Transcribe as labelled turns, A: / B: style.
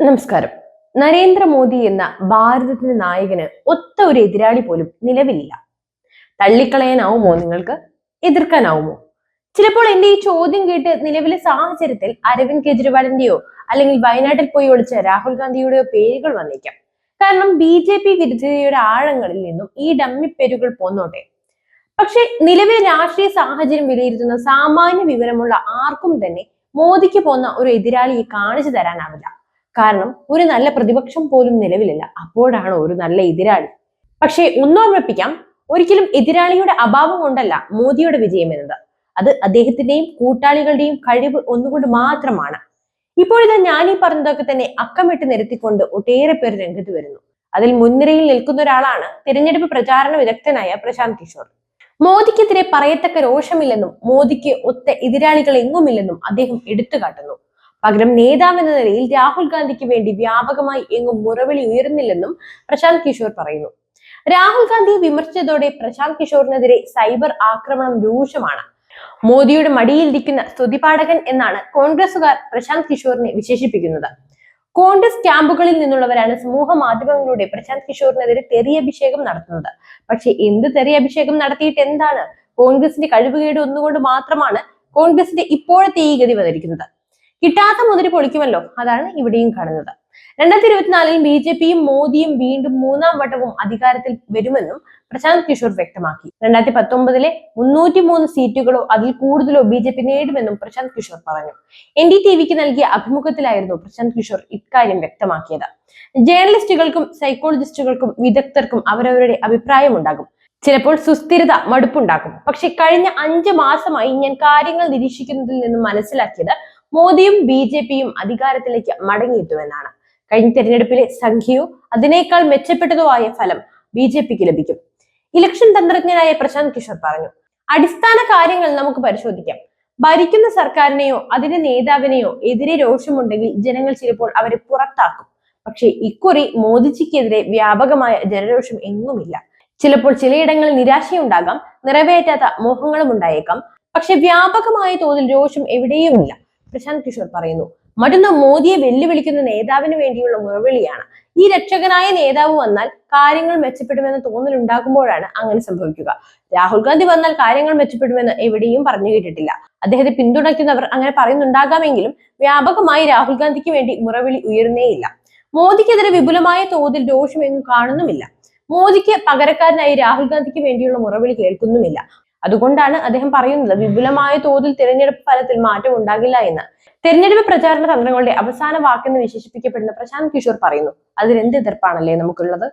A: നമസ്കാരം. നരേന്ദ്രമോദി എന്ന ഭാരതത്തിന്റെ നായകന് ഒത്ത ഒരു എതിരാളി പോലും നിലവിലില്ല. തള്ളിക്കളയാനാവുമോ നിങ്ങൾക്ക്? എതിർക്കാനാവുമോ? ചിലപ്പോൾ എന്റെ ഈ ചോദ്യം കേട്ട് നിലവിലെ സാഹചര്യത്തിൽ അരവിന്ദ് കെജ്രിവാളിന്റെയോ അല്ലെങ്കിൽ വയനാട്ടിൽ പോയി ഒളിച്ച രാഹുൽ ഗാന്ധിയുടെയോ പേരുകൾ വന്നേക്കാം. കാരണം ബി ജെ പി വിരുദ്ധതയുടെ ആഴങ്ങളിൽ നിന്നും ഈ ഡമ്മി പേരുകൾ പോന്നോട്ടെ. പക്ഷെ നിലവിലെ രാഷ്ട്രീയ സാഹചര്യം വിലയിരുത്തുന്ന സാമാന്യ വിവരമുള്ള ആർക്കും തന്നെ മോദിക്ക് പോന്ന ഒരു എതിരാളിയെ കാണിച്ചു തരാനാവില്ല. കാരണം ഒരു നല്ല പ്രതിപക്ഷം പോലും നിലവിലില്ല. അപ്പോഴാണ് ഒരു നല്ല എതിരാളി. പക്ഷേ ഒന്നോർമ്മിപ്പിക്കാം ഒരിക്കലും എതിരാളിയുടെ അഭാവം കൊണ്ടല്ല മോദിയുടെ വിജയം എന്നത്. അത് അദ്ദേഹത്തിന്റെയും കൂട്ടാളികളുടെയും കഴിവ് ഒന്നുകൊണ്ട് മാത്രമാണ്. ഇപ്പോഴിതാ ഞാൻ ഈ പറഞ്ഞതൊക്കെ തന്നെ അക്കമിട്ട് നിരത്തിക്കൊണ്ട് ഒട്ടേറെ പേർ രംഗത്ത് വരുന്നു. അതിൽ മുൻനിരയിൽ നിൽക്കുന്ന ഒരാളാണ് തിരഞ്ഞെടുപ്പ് പ്രചാരണ വിദഗ്ധനായ പ്രശാന്ത് കിഷോർ. മോദിക്കെതിരെ പറയത്തക്ക രോഷമില്ലെന്നും മോദിക്ക് ഒത്ത എതിരാളികൾ എങ്ങുമില്ലെന്നും അദ്ദേഹം എടുത്തു കാട്ടുന്നു. പകരം നേതാവ് എന്ന നിലയിൽ രാഹുൽ ഗാന്ധിക്ക് വേണ്ടി വ്യാപകമായി എങ്ങും മുറവിളി ഉയർന്നില്ലെന്നും പ്രശാന്ത് കിഷോർ പറയുന്നു. രാഹുൽ ഗാന്ധിയെ വിമർശിച്ചതോടെ പ്രശാന്ത് കിഷോറിനെതിരെ സൈബർ ആക്രമണം രൂക്ഷമാണ്. മോദിയുടെ മടിയിലിരിക്കുന്ന സ്തുതിപാഠകൻ എന്നാണ് കോൺഗ്രസുകാർ പ്രശാന്ത് കിഷോറിനെ വിശേഷിപ്പിക്കുന്നത്. കോൺഗ്രസ് ക്യാമ്പുകളിൽ നിന്നുള്ളവരാണ് സമൂഹ മാധ്യമങ്ങളിലൂടെ പ്രശാന്ത് കിഷോറിനെതിരെ തെറിയഭിഷേകം നടത്തുന്നത്. പക്ഷെ എന്ത് തെറിയഭിഷേകം നടത്തിയിട്ട് എന്താണ്? കോൺഗ്രസിന്റെ കഴിവുകേട് ഒന്നുകൊണ്ട് മാത്രമാണ് കോൺഗ്രസിന്റെ ഇപ്പോഴത്തെ ഈ ഗതി വന്നിരിക്കുന്നത്. കിട്ടാത്ത മുതിരി പൊളിക്കുമല്ലോ. അതാണ് ഇവിടെയും കാണുന്നത്. രണ്ടായിരത്തി ഇരുപത്തിനാലിൽ ബി ജെ പിയും മോദിയും വീണ്ടും മൂന്നാം വട്ടവും അധികാരത്തിൽ വരുമെന്നും പ്രശാന്ത് കിഷോർ വ്യക്തമാക്കി. രണ്ടായിരത്തി പത്തൊമ്പതിലെ മുന്നൂറ്റി മൂന്ന് സീറ്റുകളോ അതിൽ കൂടുതലോ ബി ജെ പി നേടുമെന്നും പ്രശാന്ത് കിഷോർ പറഞ്ഞു. എൻ ഡി ടി വിക്ക് നൽകിയ അഭിമുഖത്തിലായിരുന്നു പ്രശാന്ത് കിഷോർ ഇക്കാര്യം വ്യക്തമാക്കിയത്. ജേർണലിസ്റ്റുകൾക്കും സൈക്കോളജിസ്റ്റുകൾക്കും വിദഗ്ധർക്കും അവരവരുടെ അഭിപ്രായമുണ്ടാകും ചിലപ്പോൾ സുസ്ഥിരത മടുപ്പുണ്ടാക്കും പക്ഷെ കഴിഞ്ഞ അഞ്ച് മാസമായി ഞാൻ കാര്യങ്ങൾ നിരീക്ഷിക്കുന്നതിൽ നിന്നും മനസ്സിലാക്കിയത് മോദിയും ബി ജെ പിയും അധികാരത്തിലേക്ക് മടങ്ങിയെത്തുമെന്നാണ് കഴിഞ്ഞ തെരഞ്ഞെടുപ്പിലെ സംഖ്യയോ അതിനേക്കാൾ മെച്ചപ്പെട്ടതോ ആയ ഫലം ബി ജെ പിക്ക് ലഭിക്കും. ഇലക്ഷൻ തന്ത്രജ്ഞനായ പ്രശാന്ത് കിഷോർ പറഞ്ഞു അടിസ്ഥാന കാര്യങ്ങൾ നമുക്ക് പരിശോധിക്കാം. ഭരിക്കുന്ന സർക്കാരിനെയോ അതിന്റെ നേതാവിനെയോ എതിരെ രോഷമുണ്ടെങ്കിൽ ജനങ്ങൾ ചിലപ്പോൾ അവരെ പുറത്താക്കും. പക്ഷേ ഇക്കുറി മോദിജിക്കെതിരെ വ്യാപകമായ ജനരോഷം എങ്ങുമില്ല. ചിലപ്പോൾ ചിലയിടങ്ങളിൽ നിരാശയുണ്ടാകാം നിറവേറ്റാത്ത മോഹങ്ങളും ഉണ്ടായേക്കാം പക്ഷെ വ്യാപകമായ തോതിൽ രോഷം എവിടെയുമില്ല. പ്രശാന്ത് കിഷോർ പറയുന്നു. മറ്റൊന്ന് മോദിയെ വെല്ലുവിളിക്കുന്ന നേതാവിന് വേണ്ടിയുള്ള മുറവിളിയാണ്. ഈ രക്ഷകനായ നേതാവ് വന്നാൽ കാര്യങ്ങൾ മെച്ചപ്പെടുമെന്ന് തോന്നൽ ഉണ്ടാകുമ്പോഴാണ് അങ്ങനെ സംഭവിക്കുക. രാഹുൽ ഗാന്ധി വന്നാൽ കാര്യങ്ങൾ മെച്ചപ്പെടുമെന്ന് എവിടെയും പറഞ്ഞു കേട്ടിട്ടില്ല. അദ്ദേഹത്തെ പിന്തുണയ്ക്കുന്നവർ അങ്ങനെ പറയുന്നുണ്ടാകാമെങ്കിലും വ്യാപകമായി രാഹുൽ ഗാന്ധിക്ക് വേണ്ടി മുറവിളി ഉയർന്നേയില്ല മോദിക്കെതിരെ വിപുലമായ തോതിൽ രോഷം എങ്ങും കാണുന്നുമില്ല. മോദിക്ക് പകരക്കാരനായി രാഹുൽ ഗാന്ധിക്ക് വേണ്ടിയുള്ള മുറവിളി കേൾക്കുന്നുമില്ല. അതുകൊണ്ടാണ് അദ്ദേഹം പറയുന്നത് വിപുലമായ തോതിൽ തിരഞ്ഞെടുപ്പ് ഫലത്തിൽ മാറ്റം ഉണ്ടാകില്ല എന്ന്. തിരഞ്ഞെടുപ്പ് പ്രചാരണ തന്ത്രങ്ങളുടെ അവസാന വാക്കെന്ന് വിശേഷിപ്പിക്കപ്പെടുന്ന പ്രശാന്ത് കിഷോർ പറയുന്നു. അതിൽ എന്ത് എതിർപ്പാണല്ലേ നമുക്കുള്ളത്?